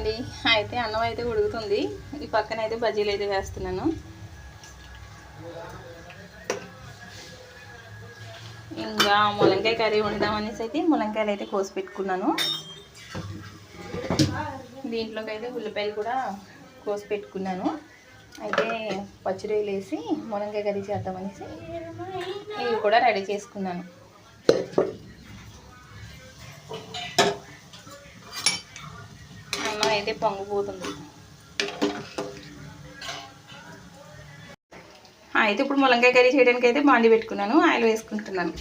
అండి అయితే అన్నం అయితే ఉడుకుతుంది. ఈ పక్కన అయితే బజ్జీలు అయితే వేస్తున్నాను. ఇంకా ములంకాయ కర్రీ వండుదామనేసి అయితే ములంకాయలు అయితే కోసి పెట్టుకున్నాను. దీంట్లోకి అయితే ఉల్లిపాయలు కూడా కోసి పెట్టుకున్నాను. అయితే పచ్చిరొయ్యలు వేసి ములంకాయ కర్రీ చేద్దామనేసి ఇవి కూడా రెడీ చేసుకున్నాను. అన్నం అయితే పొంగిపోతుంది అయితే ఇప్పుడు ములంకాయ కర్రీ చేయడానికి అయితే బాండి పెట్టుకున్నాను ఆయిల్ వేసుకుంటున్నాను.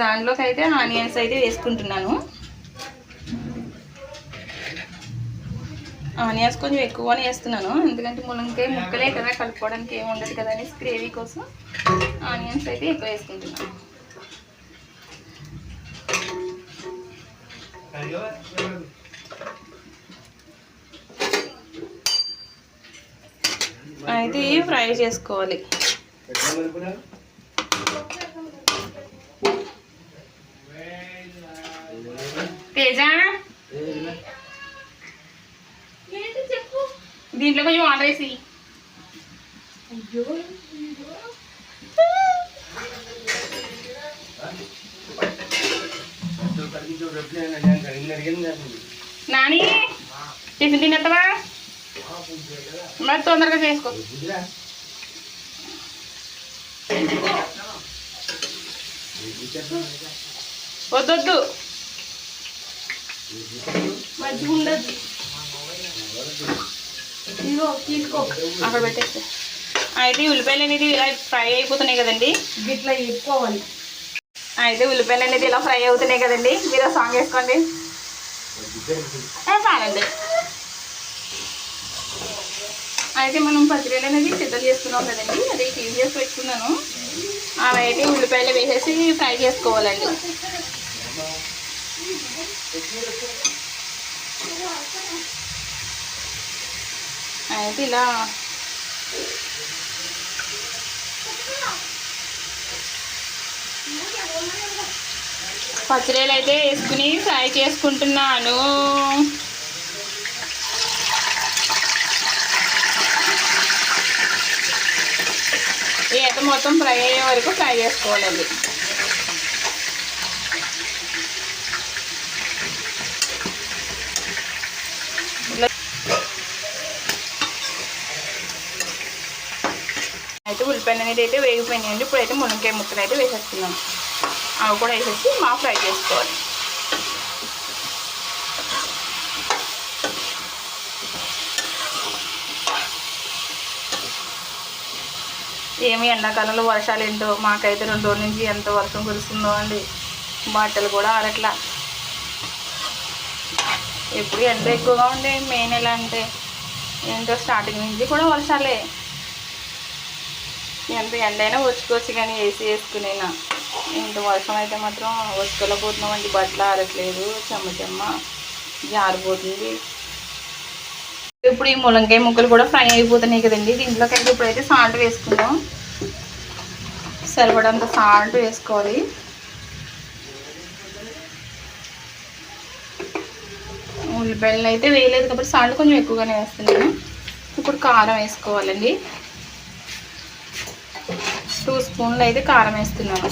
దాంట్లోకి అయితే ఆనియన్స్ అయితే వేసుకుంటున్నాను. ఆనియన్స్ కొంచెం ఎక్కువనే వేస్తున్నాను ఎందుకంటే ములంకాయ ముక్కలే కదా కలుపుకోవడానికి ఏమి ఉండదు కదా అనేసి గ్రేవీ కోసం ఆనియన్స్ అయితే ఎక్కువ వేసుకుంటున్నాను. అయితే ఇవి ఫ్రై చేసుకోవాలి. తేజ? దీంట్లో కొంచెం వాటర్ వేసి. నాని టిఫిన్ తినేస్తావా మరి తొందరగా చేసుకో. వద్దొద్దు. మంచిగా ఉండదు ఇదిగో తీసుకో. అక్కడ పెట్టేస్తే. అయితే ఉల్లిపాయలు అనేది ఇలా ఫ్రై అయిపోతున్నాయి కదండి. ఇట్లా ఇప్పుకోవాలి అయితే ఉల్లిపాయలు అనేది ఇలా ఫ్రై అవుతున్నాయి కదండి. మీరు సాంగ్ వేసుకోండి. ఏ, చాలండి అయితే మనం పచ్చిరొయ్యలు అనేది సిద్ధం చేసుకున్నాం కదండి. అది క్లీన్ చేసి పెట్టుకున్నాను. అవైతే ఉల్లిపాయలు వేసేసి ఫ్రై చేసుకోవాలండి. అయితే ఇలా పచ్చిరొయ్యలు అయితే వేసుకుని ఫ్రై చేసుకుంటున్నాను. ఈ అయితే మొత్తం ఫ్రై అయ్యే వరకు ఫ్రై చేసుకోవాలండి ఉల్లిపాయలు అనేది అయితే వేగిపోయినాయండి ఇప్పుడైతే మునక్కాయ ముక్కలు అయితే వేసేస్తున్నాను అవి కూడా వేసేసి మా ఫ్రై చేసుకోవాలి. ఏమి ఎండాకాలంలో వర్షాలు ఏంటో మాకైతే రెండు రోజుల నుంచి ఎంత వర్షం కురుస్తుందో అండి. బట్టలు కూడా ఆరట్లా. ఎప్పుడు ఎండ ఎక్కువగా ఉండే మే నెల అంటే ఏంటో స్టార్టింగ్ నుంచి కూడా వర్షాలే. ఎంత ఎండైనా వచ్చుకోవచ్చు కానీ ఏసీ వేసుకునేనా? ఇంత వర్షం అయితే మాత్రం వచ్చుకోలేకపోతున్నామండి బట్టలు ఆరట్లేదు చెమ్మ చెమ్మ. జారిపోతుంది. ఇప్పుడు ఈ ములంకాయ ముక్కలు కూడా ఫ్రై అయిపోతున్నాయి కదండి. దీంట్లోకి అయితే ఇప్పుడైతే సాల్ట్ వేసుకుందాం. సరిపడంత సాల్ట్ వేసుకోవాలి. ఉల్లిపాయలు అయితే వేయలేదు కాబట్టి సాల్ట్ కొంచెం ఎక్కువగానే వేస్తున్నాను. ఇప్పుడు కారం వేసుకోవాలండి. స్పూన్లు అయితే కారం వేస్తున్నాను.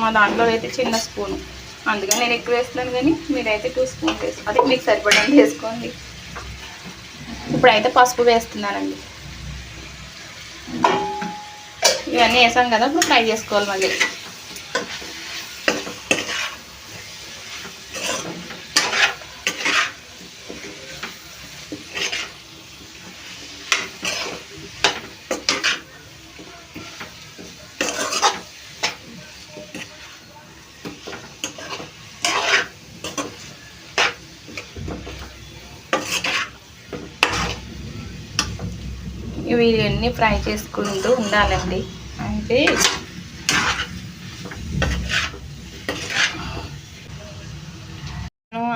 మా దాంట్లో అయితే చిన్న స్పూను. అందుకని నేను ఎక్కువ వేస్తున్నాను కానీ మీరైతే టూ స్పూన్స్ వేసుకో అదే మీకు సరిపడని వేసుకోండి. ఇప్పుడైతే పసుపు వేస్తున్నానండి. ఇవన్నీ వేసాం కదా ఇప్పుడు ఫ్రై చేసుకోవాలి మళ్ళీ. ఇవి ఫ్రై చేసుకుంటూ ఉండాలండి. అయితే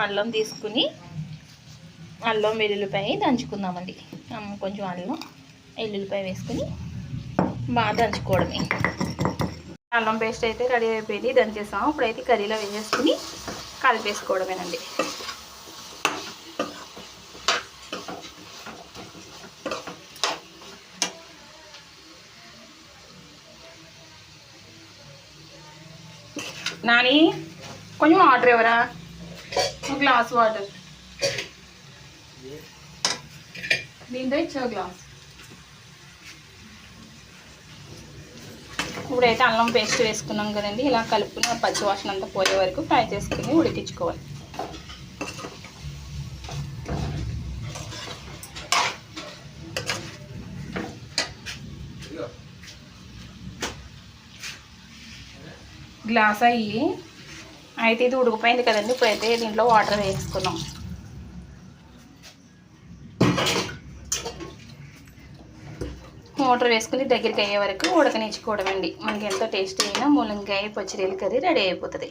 అల్లం తీసుకుని అల్లం వెల్లుల్లిపాయ దంచుకుందామండి. కొంచెం అల్లం వెల్లుల్లిపాయ వేసుకుని బాగా దంచుకోవడమే. అల్లం పేస్ట్ అయితే రెడీ అయిపోయింది దంచేసాం. ఇప్పుడైతే కర్రీలో వేసేసుకుని కలిపేసుకోవడమేనండి. నాని కొంచెం వాటర్ ఎవరా ఒక గ్లాస్ వాటర్ దీంతో ఇచ్చావు గ్లాస్ ఇప్పుడైతే అల్లం పేస్ట్ వేసుకున్నాం కదండి. ఇలా కలుపుకుని పచ్చివాసన పచ్చి వాసన అంతా పోయే వరకు ఫ్రై చేసుకుని ఉడికించుకోవాలి. గ్లాస్ అయ్యి అయితే ఇది ఉడికిపోయింది కదండి. ఇప్పుడైతే దీంట్లో వాటర్ వేసుకున్నాం. వాటర్ వేసుకుని దగ్గరికి అయ్యే వరకు ఉడకనిచ్చుకోవడం అండి మనకి ఎంతో టేస్టీ అయినా ములంకాయ పచ్చిరీల కర్రీ రెడీ అయిపోతుంది.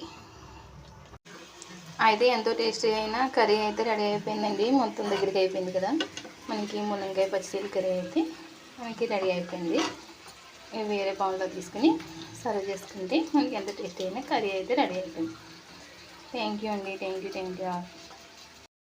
అయితే ఎంతో టేస్టీ అయినా కర్రీ అయితే రెడీ అయిపోయిందండి. మొత్తం దగ్గరికి అయిపోయింది కదా. మనకి ములంకాయ పచ్చిరీల కర్రీ అయితే మనకి రెడీ అయిపోయింది. వేరే బౌల్లో తీసుకుని సర్వ్ చేసుకుంటే మనకి ఎంత టేస్టీ అయినా కర్రీ అయితే రెడీ అయిపోయింది. థ్యాంక్ యూ అండి. Thank you thank you